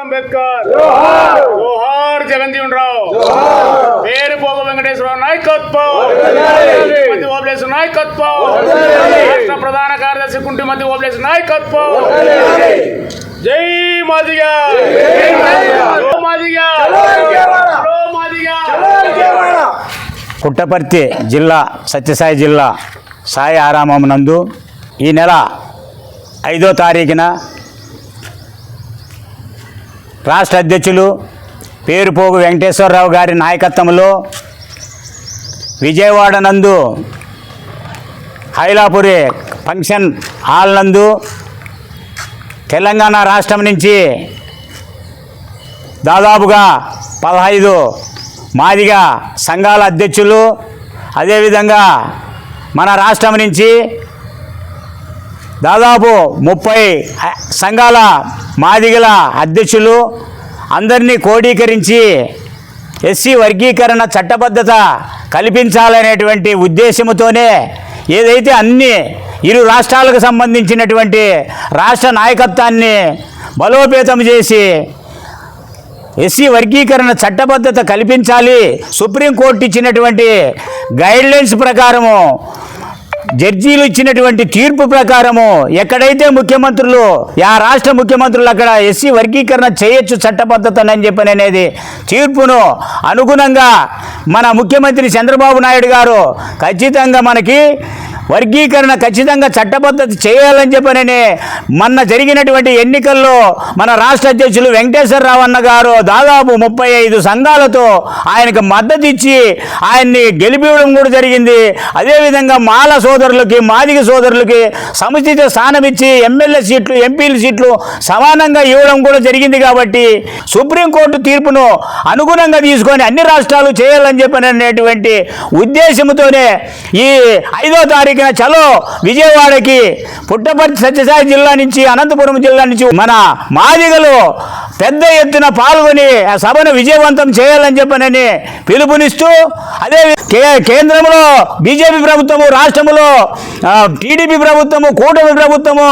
అంబేద్కర్. జోహార్! జగన్జీవన్ రావు. పేరు పోగ వెంకటేశ్వరరావు నాయకత్వం. మధ్య ఓబ్లేసు నాయకత్వం. రాష్ట్ర ప్రధాన కార్యదర్శి కుంటి మధ్య ఓబ్లేసు నాయకత్వం. జై మాదిగా! జో మాదిగా! జో మాదిగా! పుట్టపర్తి జిల్లా సత్యసాయి జిల్లా సాయి ఆరామం నందు ఈ నెల ఐదో తారీఖున రాష్ట్ర అధ్యక్షులు పేరుపోగు వెంకటేశ్వరరావు గారి నాయకత్వంలో విజయవాడ నందు హైలాపురి ఫంక్షన్ హాల్ నందు తెలంగాణ రాష్ట్రం నుంచి దాదాపుగా పదహైదు మాదిగా సంఘాల అధ్యక్షులు అదేవిధంగా మన రాష్ట్రం నుంచి దాదాపు ముప్పై సంఘాల మాదిగల అధ్యక్షులు అందరినీ కోడీకరించి ఎస్సీ వర్గీకరణ చట్టబద్ధత కల్పించాలనేటువంటి ఉద్దేశంతోనే ఏదైతే అన్ని ఇరు రాష్ట్రాలకు సంబంధించినటువంటి రాష్ట్ర నాయకత్వాన్ని బలోపేతం చేసి ఎస్సీ వర్గీకరణ చట్టబద్ధత కల్పించాలి సుప్రీంకోర్టు ఇచ్చినటువంటి గైడ్లైన్స్ ప్రకారము జడ్జీలు ఇచ్చినటువంటి తీర్పు ప్రకారము ఎక్కడైతే ముఖ్యమంత్రులు ఆ రాష్ట్ర ముఖ్యమంత్రులు అక్కడ ఎస్సీ వర్గీకరణ చేయొచ్చు చట్టబద్ధతని అని చెప్పని అనేది తీర్పును అనుగుణంగా మన ముఖ్యమంత్రి చంద్రబాబు నాయుడు గారు ఖచ్చితంగా మనకి వర్గీకరణ ఖచ్చితంగా చట్టబద్ధత చేయాలని చెప్పననే మొన్న జరిగినటువంటి ఎన్నికల్లో మన రాష్ట్ర అధ్యక్షులు వెంకటేశ్వరరావు అన్న గారు దాదాపు ముప్పై ఐదు సంఘాలతో ఆయనకు మద్దతు ఇచ్చి ఆయన్ని గెలిపివ్వడం కూడా జరిగింది. అదేవిధంగా మాల సోదరులకి మాదిగ సోదరులకి సముచిత స్థానం ఇచ్చి ఎమ్మెల్యే సీట్లు ఎంపీల సీట్లు సమానంగా ఇవ్వడం కూడా జరిగింది కాబట్టి సుప్రీంకోర్టు తీర్పును అనుగుణంగా తీసుకొని అన్ని రాష్ట్రాలు చేయాలని చెప్పిన అనేటువంటి ఉద్దేశంతోనే ఈ ఐదో తారీఖు పలికిన చలో. విజయవాడకి పుట్టపర్తి సత్యసాయి జిల్లా నుంచి అనంతపురం జిల్లా నుంచి మన మాదిగలు పెద్ద ఎత్తున పాల్గొని ఆ సభను విజయవంతం చేయాలని చెప్పనని పిలుపునిస్తూ అదే కే కేంద్రంలో బీజేపీ ప్రభుత్వము రాష్ట్రంలో టీడీపీ ప్రభుత్వము కూటమి ప్రభుత్వము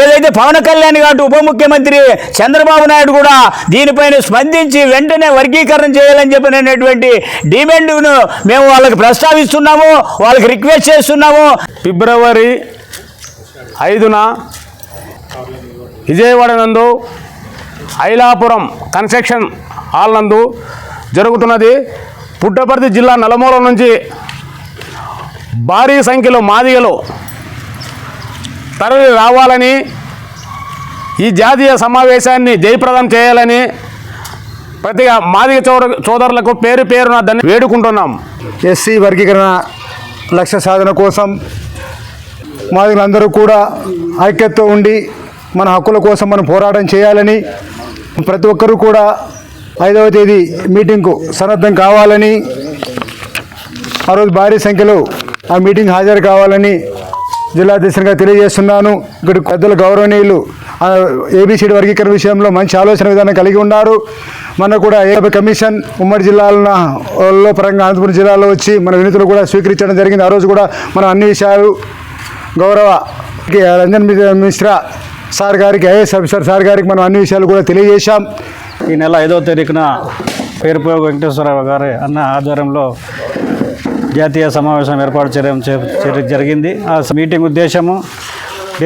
ఏదైతే పవన్ కళ్యాణ్ గారు ఉప ముఖ్యమంత్రి చంద్రబాబు నాయుడు కూడా దీనిపైన స్పందించి వెంటనే వర్గీకరణ చేయాలని చెప్పినటువంటి డిమాండ్ను మేము వాళ్ళకి ప్రస్తావిస్తున్నాము వాళ్ళకి రిక్వెస్ట్ చేస్తున్నాము. ఫిబ్రవరి ఐదున విజయవాడ నందు ఐలాపురం కన్స్ట్రక్షన్ హాల్ నందు జరుగుతున్నది. పుట్టపర్తి జిల్లా నలుమూల నుంచి భారీ సంఖ్యలో మాదిగలు తరలి రావాలని ఈ జాతీయ సమావేశాన్ని జయప్రదం చేయాలని ప్రతి మాదిగ చోద చోదరులకు పేరు పేరున దాన్ని వేడుకుంటున్నాం. ఎస్సీ వర్గీకరణ లక్ష్య సాధన కోసం మాదిలందరూ కూడా ఐక్యతతో ఉండి మన హక్కుల కోసం మనం పోరాటం చేయాలని ప్రతి ఒక్కరూ కూడా ఐదవ తేదీ మీటింగ్కు సన్నద్ధం కావాలని ఆ రోజు భారీ సంఖ్యలో ఆ మీటింగ్ హాజరు కావాలని జిల్లాధ్యక్షునిగా తెలియజేస్తున్నాను. ఇక్కడ పెద్దల గౌరవనీయులు ఏబీసీడీ ఏబిసిడి వర్గీకరణ విషయంలో మంచి ఆలోచన విధానం కలిగి ఉన్నారు. మన కూడా ఏ కమిషన్ ఉమ్మడి జిల్లాలలో పరంగా అనంతపురం జిల్లాలో వచ్చి మన వినతులు కూడా స్వీకరించడం జరిగింది. ఆ రోజు కూడా మనం అన్ని విషయాలు గౌరవ రంజన్ మిశ్రా సార్ గారికి ఐఏఎస్ ఆఫీసర్ సార్ గారికి మనం అన్ని విషయాలు కూడా తెలియజేశాం. ఈ నెల ఐదవ తారీఖున పేరుపోగు వెంకటేశ్వరరావు గారి అన్న ఆధ్వర్యంలో జాతీయ సమావేశం ఏర్పాటు చేయడం జరిగింది. ఆ మీటింగ్ ఉద్దేశము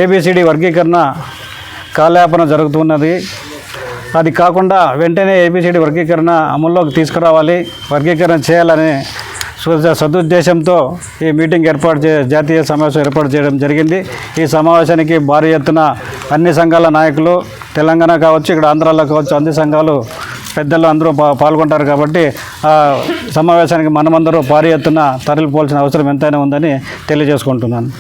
ఏబిసిడి వర్గీకరణ కాలయాపన జరుగుతున్నది. అది కాకుండా వెంటనే ఏబిసిడి వర్గీకరణ అమల్లోకి తీసుకురావాలి. వర్గీకరణ చేయాలని సదుద్దేశంతో ఈ మీటింగ్ ఏర్పాటు చే జాతీయ సమావేశం ఏర్పాటు చేయడం జరిగింది. ఈ సమావేశానికి భారీ ఎత్తున అన్ని సంఘాల నాయకులు తెలంగాణ కావచ్చు ఇక్కడ ఆంధ్రాలో కావచ్చు అన్ని సంఘాలు పెద్దలు అందరూ పాల్గొంటారు కాబట్టి ఆ సమావేశానికి మనమందరూ భారీ ఎత్తున తరలిపోవాల్సిన అవసరం ఎంతైనా ఉందని తెలియజేసుకుంటున్నాను.